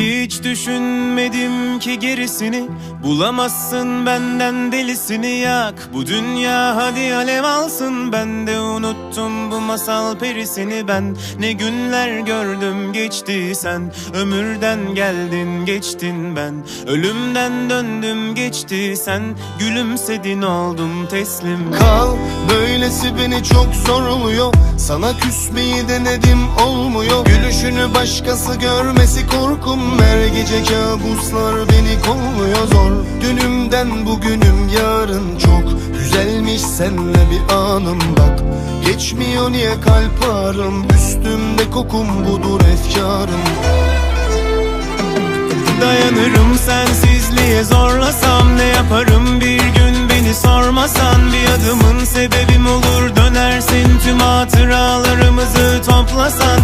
Hiç düşünmedim ki gerisini. Bulamazsın benden delisini yak Bu dünya hadi alev alsın. Ben de unuttum bu masal perisini. Ben Ne günler gördüm geçti sen. Ömürden geldin geçtin ben. Ölümden döndüm geçti sen. Gülümsedin oldum teslim. Kal böylesi beni çok zorluyor. Sana küsmeyi denedim olmuyor. Gülüşünü başkası görmesi korkum Her gece kabuslar beni kolluyor zor. Dünümden bugünüm yarın çok. Güzelmiş senle bir anım bak. Geçmiyor niye kalp ağrım? Üstümde kokum budur efkarım. Dayanırım sensizliğe zorlasam ne yaparım? Bir gün beni sormasan Bir adımın sebebim olur. Dönersin tüm hatıralarımızı toplasan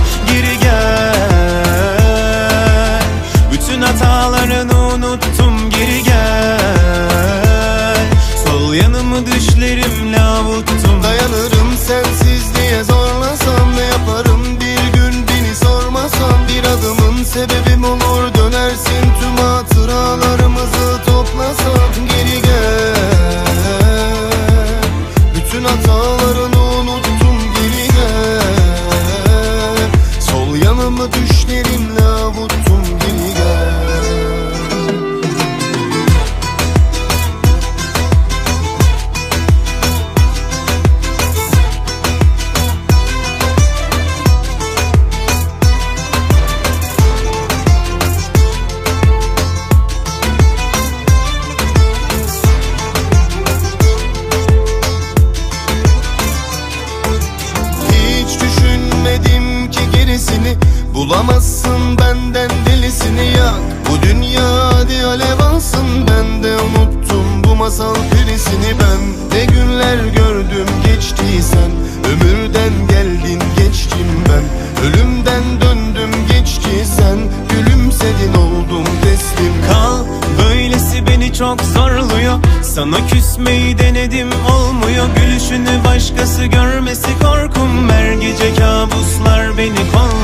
ki gerisini Bulamazsın benden delisini yak. Bu dünya hadi alev alsın. Ben de unuttum bu masal perisini ben. Ne günler gördüm geçtiysen Ömürden geldin geçtim ben. Ölümden döndüm geçti sen. Gülümsedin oldum teslim. Kal böylesi beni çok zorluyor. Sana küsmeyi denedim olmuyor. Gülüşünü başkası görmesi korkum. Her gece kabuslar beni kolluyor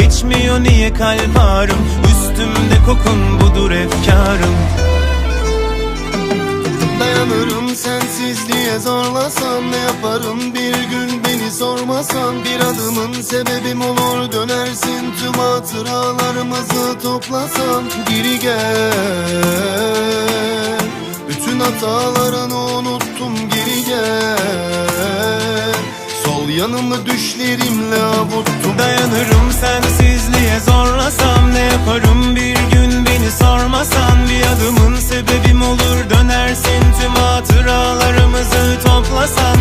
Geçmiyor niye kalp ağrım Üstümde kokun budur efkarım. Dayanırım sensizliğe zorlasam Ne yaparım? Bir gün beni sormasan Bir adımın sebebim olur. Dönersin Tüm hatıralarımızı toplasan Geri gel. Bütün hatalarını unuttum geri gel. Sol yanımı düşlerimle avuttum Ölürüm sensizliğe zorlasam ne yaparım? Bir gün beni sormasan Bir adımın sebebim olur. Dönersin tüm hatıralarımızı toplasan.